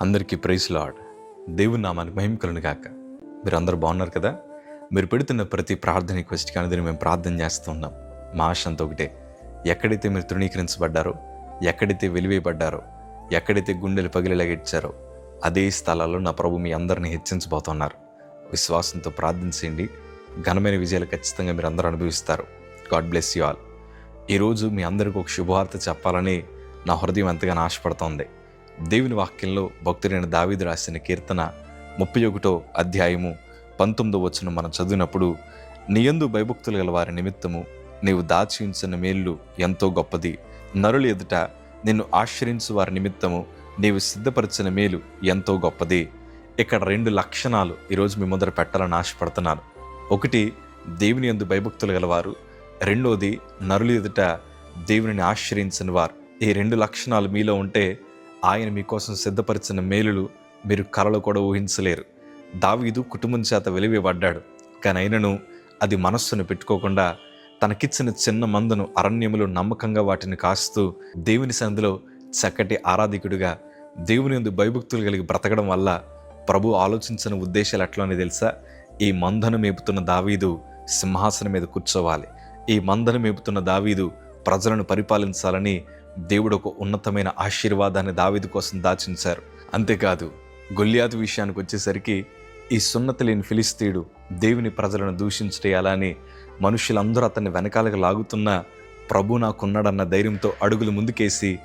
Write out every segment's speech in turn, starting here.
అందరికీ praise lord. దేవుని నామానికి మహిమ కాక గాక. మీరు అందరూ బాగున్నారు కదా? మీరు పెడుతున్న ప్రతి ప్రార్థన క్వశ్చన్ కానీ దీన్ని మేము ప్రార్థన చేస్తున్నాం మా ఆశ ఒకటే. ఎక్కడైతే మీరు తృణీకరించబడ్డారో ఎక్కడైతే వెలివేయబడ్డారో ఎక్కడైతే గుండెలు పగిలిలాగిచ్చారో అదే స్థలాల్లో నా ప్రభు మీ అందరిని హెచ్చించబోతున్నారు. విశ్వాసంతో ప్రార్థించండి ఘనమైన విజయాలు ఖచ్చితంగా మీరు అందరూ అనుభవిస్తారు. God bless you all. ఈరోజు మీ అందరికీ ఒక శుభవార్త చెప్పాలని నా హృదయం ఎంతగానో ఆశపడుతోంది. దేవుని వాక్యంలో భక్తుడైన దావీదు రాసిన కీర్తన ముప్పై ఒకటో అధ్యాయము పంతొమ్మిదో వచ్చిన మనం చదివినప్పుడు నీయందు భయభక్తులు గల వారి నిమిత్తము నీవు దాచి ఉంచిన మేళ్ళు ఎంతో గొప్పది. నరుల ఎదుట నిన్ను ఆశ్రయించు వారి నిమిత్తము నీవు సిద్ధపరిచిన మేలు ఎంతో గొప్పది. ఇక్కడ రెండు లక్షణాలు ఈరోజు మీ ముందర పెట్టాలని ఆశపడుతున్నాను. ఒకటి దేవుని యందు భయభక్తులు గలవారు రెండోది నరుల ఎదుట దేవునిని ఆశ్రయించిన వారు. ఈ రెండు లక్షణాలు మీలో ఉంటే ఆయన మీకోసం సిద్ధపరిచిన మేలులు మీరు కళలు కూడా ఊహించలేరు. దావీదు కుటుంబం చేత వెలివేయబడ్డాడు. కానీ అయినను అది మనస్సును పెట్టుకోకుండా తనకిచ్చిన చిన్న మందును అరణ్యములు నమ్మకంగా వాటిని కాస్తూ దేవుని సంధిలో చక్కటి ఆరాధికుడిగా దేవుని ఎందు భయభక్తులు కలిగి బ్రతకడం వల్ల ప్రభు ఆలోచించిన ఉద్దేశాలు ఎట్లా తెలుసా? ఈ మందను మేపుతున్న దావీదు సింహాసనం మీద కూర్చోవాలి. ఈ మందను మేపుతున్న దావీదు ప్రజలను పరిపాలించాలని దేవుడు ఒక ఉన్నతమైన ఆశీర్వాదాన్ని దావిది కోసం దాచించారు అంతేకాదు గొల్లియాతు విషయానికి వచ్చేసరికి ఈ సున్నతి లేని ఫిలిస్తీయుడు దేవుని ప్రజలను దూషించేయాలని మనుషులందరూ అతన్ని వెనకాలకు లాగుతున్న ప్రభు నాకున్నాడన్న ధైర్యంతో అడుగులు ముందుకేసి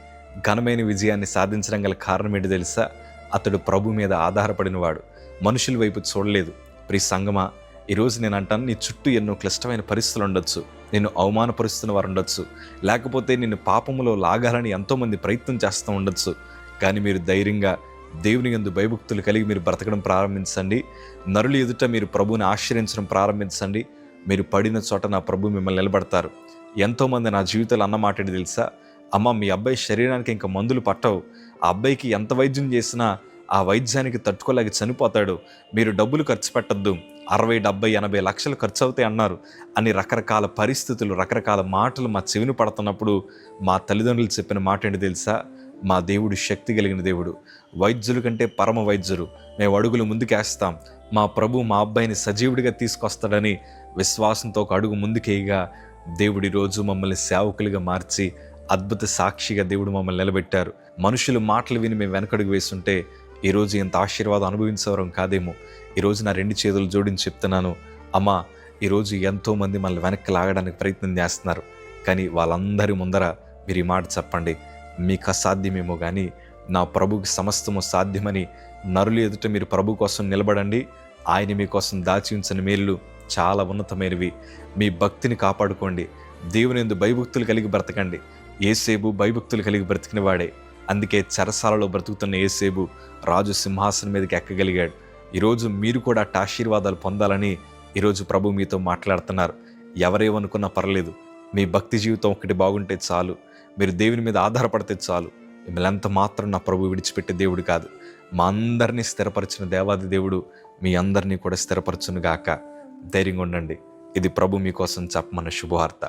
ఘనమైన విజయాన్ని సాధించడం గల కారణం ఏంటి తెలుసా? అతడు ప్రభు మీద ఆధారపడినవాడు. మనుషుల వైపు చూడలేదు. ప్రి సంగమా ఈరోజు నేను అంటాను నీ చుట్టూ ఎన్నో క్లిష్టమైన పరిస్థితులు ఉండొచ్చు. నిన్ను అవమానపరుస్తున్న వారు ఉండొచ్చు. లేకపోతే నిన్ను పాపములో లాగాలని ఎంతోమంది ప్రయత్నం చేస్తూ ఉండొచ్చు. కానీ మీరు ధైర్యంగా దేవుని ఎందు భయభక్తులు కలిగి మీరు బ్రతకడం ప్రారంభించండి. నరులు ఎదుట మీరు ప్రభువుని ఆశ్రయించడం ప్రారంభించండి. మీరు పడిన చోట నా ప్రభు మిమ్మల్ని నిలబడతారు. ఎంతోమంది నా జీవితంలో అన్న మాట తెలుసా? అమ్మ మీ అబ్బాయి శరీరానికి ఇంకా మందులు పట్టవు. ఆ అబ్బాయికి ఎంత వైద్యం చేసినా ఆ వైద్యానికి తట్టుకోలేక చనిపోతాడు. మీరు డబ్బులు ఖర్చు పెట్టద్దు. అరవై డెబ్బై ఎనభై లక్షలు ఖర్చు అవుతాయి అన్నారు. అని రకరకాల పరిస్థితులు రకరకాల మాటలు మా చెవిని పడుతున్నప్పుడు మా తల్లిదండ్రులు చెప్పిన మాట ఏంటి తెలుసా? మా దేవుడు శక్తి కలిగిన దేవుడు. వైద్యులు కంటే పరమ వైద్యులు మేము అడుగులు ముందుకేస్తాం. మా ప్రభు మా అబ్బాయిని సజీవుడిగా తీసుకొస్తాడని విశ్వాసంతో ఒక అడుగు ముందుకేయగా దేవుడి రోజు మమ్మల్ని సేవకులుగా మార్చి అద్భుత సాక్షిగా దేవుడు మమ్మల్ని నిలబెట్టారు. మనుషులు మాటలు విని మేము వెనకడుగు వేస్తుంటే ఈరోజు ఇంత ఆశీర్వాదం అనుభవించేవారం కాదేమో. ఈరోజు నా రెండు చేతులు జోడించి చెప్తున్నాను అమ్మా ఈరోజు ఎంతోమంది మనల్ని వెనక్కి లాగడానికి ప్రయత్నం చేస్తున్నారు. కానీ వాళ్ళందరి ముందర మీరు ఈ మాట చెప్పండి. మీకు అసాధ్యమేమో కానీ నా ప్రభుకి సమస్తము సాధ్యమని నరులు ఎదుట మీరు ప్రభు కోసం నిలబడండి. ఆయన మీకోసం దాచి ఉంచిన మేలు చాలా ఉన్నతమైనవి. మీ భక్తిని కాపాడుకోండి. దేవుని ఎందు భయభక్తులు కలిగి బ్రతకండి. ఏసేబు భయభక్తులు కలిగి బ్రతికిన వాడే. అందుకే చెరసాలలో బ్రతుకుతున్న ఏసేబు రాజు సింహాసనం మీదకి ఎక్కగలిగాడు. ఈరోజు మీరు కూడా అట్ట ఆశీర్వాదాలు పొందాలని ఈరోజు ప్రభు మీతో మాట్లాడుతున్నారు. ఎవరేమనుకున్నా పర్లేదు. మీ భక్తి జీవితం ఒకటి బాగుంటే చాలు. మీరు దేవుని మీద ఆధారపడితే చాలు. మిమ్మల్ని ఎంత మాత్రం నా ప్రభు విడిచిపెట్టే దేవుడు కాదు. మా అందరినీ స్థిరపరిచిన దేవాది దేవుడు మీ అందరినీ కూడా స్థిరపరచును గాక. ధైర్యంగా ఉండండి. ఇది ప్రభు మీకోసం చెప్పమన్న శుభవార్త.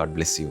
God bless you